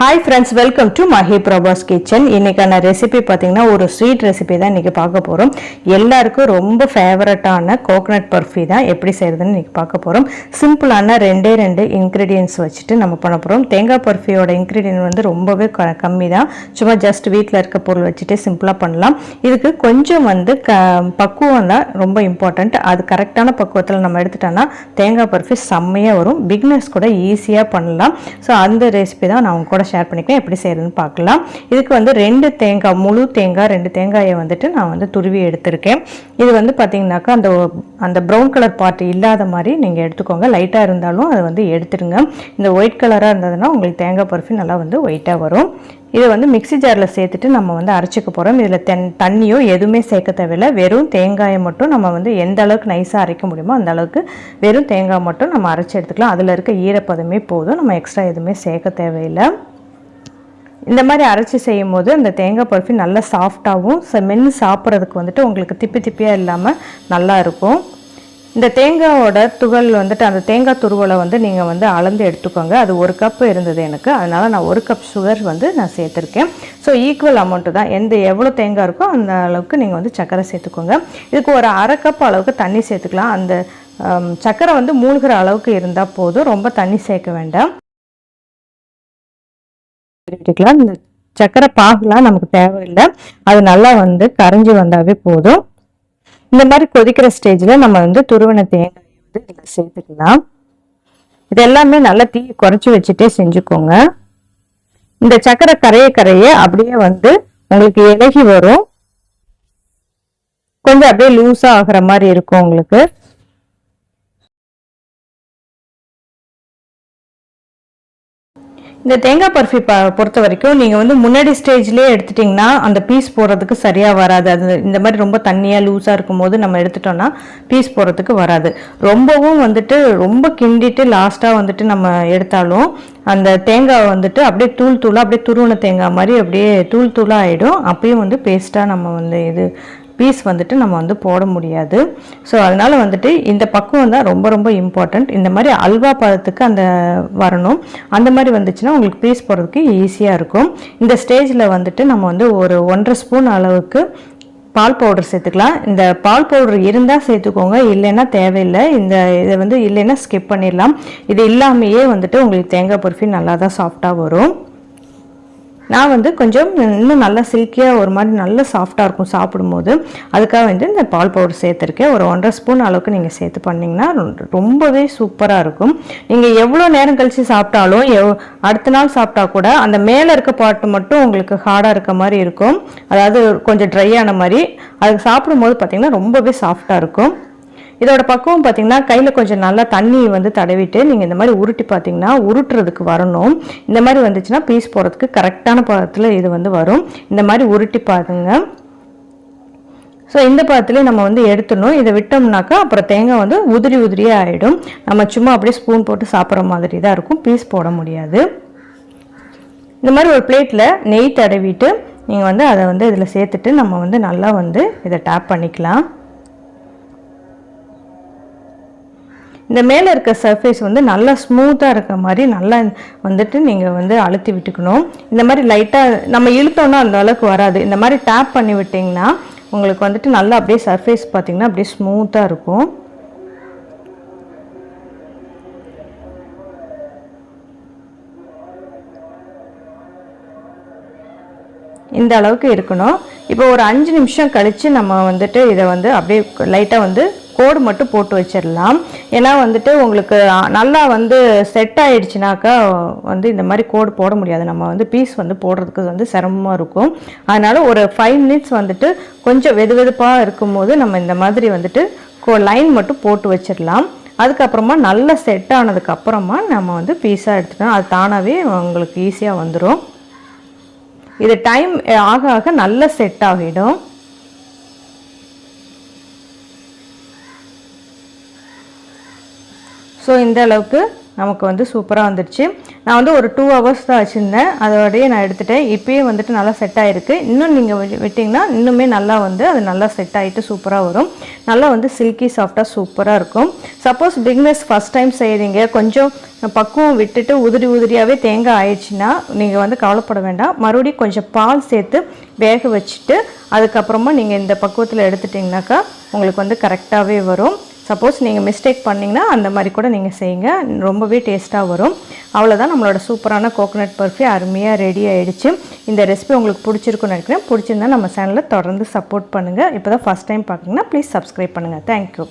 Hi friends welcome to Mahi Prabhas kitchen இன்னைக்கான recipe பார்த்தீங்கன்னா ஒரு ஸ்வீட் ரெசிபி தான் இன்றைக்கி பார்க்க போகிறோம் எல்லாருக்கும் ரொம்ப ஃபேவரட்டான கோகனட் பர்ஃபி தான் எப்படி செய்கிறதுன்னு இன்றைக்கி பார்க்க போகிறோம் சிம்பிளான ரெண்டே ரெண்டு இன்க்ரீடியன்ஸ் வச்சுட்டு நம்ம பண்ண போகிறோம் தேங்காய் பர்ஃபியோட இன்க்ரீடியன்ட் வந்து ரொம்பவே க கம்மி தான். சும்மா ஜஸ்ட் வீட்டில் இருக்க பொருள் வச்சுட்டு சிம்பிளாக பண்ணலாம். இதுக்கு கொஞ்சம் வந்து க பக்குவம் தான் ரொம்ப இம்பார்ட்டண்ட் அது கரெக்டான பக்குவத்தில் நம்ம எடுத்துட்டோம்னா தேங்காய் பர்ஃபி செம்மையாக வரும். பிக்னஸ் கூட ஈஸியாக பண்ணலாம். ஸோ அந்த ரெசிபி தான் நான் உங்க கூட ஷேர் பண்ணிக்கிறேன் எப்படி செய்யறதுன்னு பார்க்கலாம். இதுக்கு வந்து ரெண்டு தேங்காய் முழு தேங்காய் ரெண்டு தேங்காயை வந்துட்டு நான் வந்து துருவி எடுத்திருக்கேன். இது வந்து பார்த்தீங்கன்னாக்கா அந்த அந்த ப்ரௌன் கலர் பார்ட் இல்லாத மாதிரி நீங்கள் எடுத்துக்கோங்க. லைட்டாக இருந்தாலும் அதை வந்து எடுத்துருங்க. இந்த ஒயிட் கலராக இருந்ததுன்னா உங்களுக்கு தேங்காய் பர்ஃபி நல்லா வந்து ஒயிட்டாக வரும். இதை வந்து மிக்ஸி ஜாரில் சேர்த்துட்டு நம்ம வந்து அரைச்சிக்க போகிறோம் இதில் தென் தண்ணியோ எதுவுமே சேர்க்க தேவையில்லை. வெறும் தேங்காயை மட்டும் நம்ம வந்து எந்த அளவுக்கு நைஸாக அரைக்க முடியுமோ அந்த அளவுக்கு வெறும் தேங்காய் மட்டும் நம்ம அரைச்சி எடுத்துக்கலாம். அதில் இருக்க ஈரப்பதமே போதும். நம்ம எக்ஸ்ட்ரா எதுவுமே சேர்க்க தேவையில்லை. இந்த மாதிரி அரைச்சி செய்யும் போது அந்த தேங்காய் பர்ஃபி நல்லா சாஃப்டாகவும் மென்று சாப்பிட்றதுக்கு வந்துட்டு உங்களுக்கு திப்பி திப்பியாக இல்லாமல் நல்லா இருக்கும். இந்த தேங்காயோட துகள் வந்துட்டு அந்த தேங்காய் துருவலை வந்து நீங்கள் வந்து அளந்து எடுத்துக்கோங்க. அது ஒரு கப்பு இருந்தது எனக்கு. அதனால் நான் ஒரு கப் சுகர் வந்து நான் சேர்த்துருக்கேன். ஸோ ஈக்குவல் அமௌண்ட்டு தான். எந்த எவ்வளோ தேங்காய் இருக்கோ அந்த அளவுக்கு நீங்கள் வந்து சர்க்கரை சேர்த்துக்கோங்க. இதுக்கு ஒரு அரை கப் அளவுக்கு தண்ணி சேர்த்துக்கலாம். அந்த சக்கரை சர்க்கரை வந்து மூழ்கிற அளவுக்கு இருந்தால் போதும். ரொம்ப தண்ணி சேர்க்க வேண்டாம். விட்டுக்கலாம் இந்த சக்கரை பாகுலாம் நமக்கு தேவையில்லை. அது நல்லா வந்து கரைஞ்சி வந்தாவே போதும். இந்த மாதிரி கொதிக்கிற ஸ்டேஜில் நம்ம வந்து துருவன தேங்காய் வந்து இதில் சேர்த்துக்கலாம். இது எல்லாமே நல்லா தீ குறைச்சி வச்சுட்டே செஞ்சுக்கோங்க. இந்த சக்கரை கரைய கரைய அப்படியே வந்து உங்களுக்கு இலகி வரும். கொஞ்சம் அப்படியே லூஸாக ஆகிற மாதிரி இருக்கும் உங்களுக்கு. இந்த தேங்காய் பர்ஃபி ப பொறுத்த வரைக்கும் நீங்கள் வந்து முன்னாடி ஸ்டேஜ்லேயே எடுத்துட்டிங்கன்னா அந்த பீஸ் போடுறதுக்கு சரியாக வராது. அது இந்த மாதிரி ரொம்ப தண்ணியாக லூஸாக இருக்கும்போது நம்ம எடுத்துட்டோம்னா பீஸ் போடுறதுக்கு வராது. ரொம்பவும் வந்துட்டு ரொம்ப கிண்டிட்டு லாஸ்ட்டாக வந்துட்டு நம்ம எடுத்தாலும் அந்த தேங்காய் வந்துட்டு அப்படியே தூள் தூளாக அப்படியே துருவன தேங்காய் மாதிரி அப்படியே தூள் தூளாக ஆகிடும் அப்பயும் வந்து பேஸ்ட்டாக நம்ம வந்து இது பீஸ் வந்துட்டு நம்ம வந்து போட முடியாது. ஸோ அதனால் வந்துட்டு இந்த பக்குவம் தான் ரொம்ப ரொம்ப இம்பார்ட்டண்ட் இந்த மாதிரி அல்வா பதத்துக்கு அந்த வரணும். அந்த மாதிரி வந்துச்சுன்னா உங்களுக்கு பீஸ் போடுறதுக்கு ஈஸியாக இருக்கும். இந்த ஸ்டேஜில் வந்துட்டு நம்ம வந்து ஒரு ஒன்றரை ஸ்பூன் அளவுக்கு பால் பவுடர் சேர்த்துக்கலாம். இந்த பால் பவுடர் இருந்தால் சேர்த்துக்கோங்க. இல்லைன்னா தேவையில்லை. இந்த இதை வந்து இல்லைன்னா ஸ்கிப் பண்ணிடலாம். இது இல்லாமையே வந்துட்டு உங்களுக்கு தேங்காய் பர்ஃபி நல்லா தான் சாஃப்டாக வரும். நான் வந்து கொஞ்சம் இன்னும் நல்லா சில்கியாக ஒரு மாதிரி நல்ல சாஃப்டாக இருக்கும் சாப்பிடும்போது. அதுக்காக வந்து இந்த பால் பவுடர் சேர்த்துருக்கேன். ஒரு ஒன்றரை ஸ்பூன் அளவுக்கு நீங்கள் சேர்த்து பண்ணிங்கன்னா ரொம்பவே சூப்பராக இருக்கும். நீங்கள் எவ்வளோ நேரம் கழித்து சாப்பிட்டாலும் எவ் அடுத்த நாள் சாப்பிட்டா கூட அந்த மேலே இருக்க பாட்டு மட்டும் உங்களுக்கு ஹார்டாக இருக்க மாதிரி இருக்கும். அதாவது கொஞ்சம் ட்ரை ஆன மாதிரி. அதுக்கு சாப்பிடும்போது பார்த்திங்கன்னா ரொம்பவே சாஃப்டாக இருக்கும். இதோட பக்குவம் பார்த்தீங்கன்னா கையில் கொஞ்சம் நல்லா தண்ணி வந்து தடவிட்டு நீங்கள் இந்த மாதிரி உருட்டி பார்த்தீங்கன்னா உருட்டுறதுக்கு வரணும். இந்த மாதிரி வந்துச்சுன்னா பீஸ் போடுறதுக்கு கரெக்டான பதத்தில் இது வந்து வரும். இந்த மாதிரி உருட்டி பாருங்க. ஸோ இந்த பதத்துலேயே நம்ம வந்து எடுத்துடணும். இதை விட்டோம்னாக்கா அப்புறம் தேங்காய் வந்து உதிரி உதிரியாக ஆகிடும் நம்ம சும்மா அப்படியே ஸ்பூன் போட்டு சாப்பிட்ற மாதிரி தான் இருக்கும். பீஸ் போட முடியாது. இந்த மாதிரி ஒரு பிளேட்டில் நெய் தடவிட்டு நீங்கள் வந்து அதை வந்து இதில் சேர்த்துட்டு நம்ம வந்து நல்லா வந்து இதை டேப் பண்ணிக்கலாம். இந்த மேலே இருக்க சர்ஃபேஸ் வந்து நல்லா ஸ்மூத்தாக இருக்க மாதிரி நல்லா வந்துட்டு நீங்கள் வந்து அழுத்தி விட்டுக்கணும். இந்த மாதிரி லைட்டாக நம்ம இழுத்தோன்னா அந்த அளவுக்கு வராது. இந்த மாதிரி டேப் பண்ணி விட்டிங்கன்னா உங்களுக்கு வந்துட்டு நல்லா அப்படியே சர்ஃபேஸ் பார்த்தீங்கன்னா அப்படியே ஸ்மூத்தாக இருக்கும். இந்த அளவுக்கு இருக்கணும். இப்போ ஒரு அஞ்சு நிமிஷம் கழித்து நம்ம வந்துட்டு இதை வந்து அப்படியே லைட்டாக வந்து கோடு மட்டும் போட்டு வச்சிடலாம். ஏன்னா வந்துட்டு உங்களுக்கு நல்லா வந்து செட் ஆகிடுச்சினாக்கா வந்து இந்த மாதிரி கோடு போட முடியாது. நம்ம வந்து பீஸ் வந்து போடுறதுக்கு வந்து சிரமமாக இருக்கும். அதனால் ஒரு ஃபைவ் மினிட்ஸ் வந்துட்டு கொஞ்சம் வெது வெதுப்பாக இருக்கும்போது நம்ம இந்த மாதிரி வந்துட்டு லைன் மட்டும் போட்டு வச்சிடலாம். அதுக்கப்புறமா நல்லா செட் ஆனதுக்கப்புறமா நம்ம வந்து பீஸாக எடுத்துட்டோம் அது தானாகவே உங்களுக்கு ஈஸியாக வந்துடும் இது டைம் ஆக ஆக நல்லா செட் ஆகிடும். ஸோ இந்த அளவுக்கு நமக்கு வந்து சூப்பராக வந்துடுச்சு. நான் வந்து ஒரு டூ ஹவர்ஸ் தான் வச்சுருந்தேன். அதோடய நான் எடுத்துகிட்டேன் இப்போயும் வந்துட்டு நல்லா செட் ஆகிருக்கு இன்னும் நீங்கள் விட்டிங்கன்னா இன்னுமே நல்லா வந்து அது நல்லா செட் ஆகிட்டு சூப்பராக வரும். நல்லா வந்து சில்கி சாஃப்டாக சூப்பராக இருக்கும். சப்போஸ் பிக்னஸ் ஃபஸ்ட் டைம் செய்கிறீங்க கொஞ்சம் பக்குவம் விட்டுட்டு உதிரி உதிரியாகவே தேங்காய் ஆயிடுச்சுன்னா நீங்கள் வந்து கவலைப்பட வேண்டாம். மறுபடியும் கொஞ்சம் பால் சேர்த்து வேக வச்சுட்டு அதுக்கப்புறமா நீங்கள் இந்த பக்குவத்தில் எடுத்துட்டிங்கனாக்கா உங்களுக்கு வந்து கரெக்டாகவே வரும். சப்போஸ் நீங்கள் மிஸ்டேக் பண்ணிங்கன்னா அந்த மாதிரி கூட நீங்கள் செய்யுங்க. ரொம்பவே டேஸ்ட்டாக வரும். அவ்வளோதான் நம்மளோட சூப்பரான கோகோனட் பர்ஃபி அருமையாக ரெடி ஆகிடுச்சு இந்த ரெசிபி உங்களுக்கு பிடிச்சிருக்குன்னு நினைக்கிறேன். பிடிச்சிருந்தா நம்ம சேனலில் தொடர்ந்து சப்போர்ட் பண்ணுங்கள் இப்போ தான் ஃபஸ்ட் டைம் பார்க்குறீங்கன்னா ப்ளீஸ் சப்ஸ்கிரைப் பண்ணுங்கள் தேங்க்யூ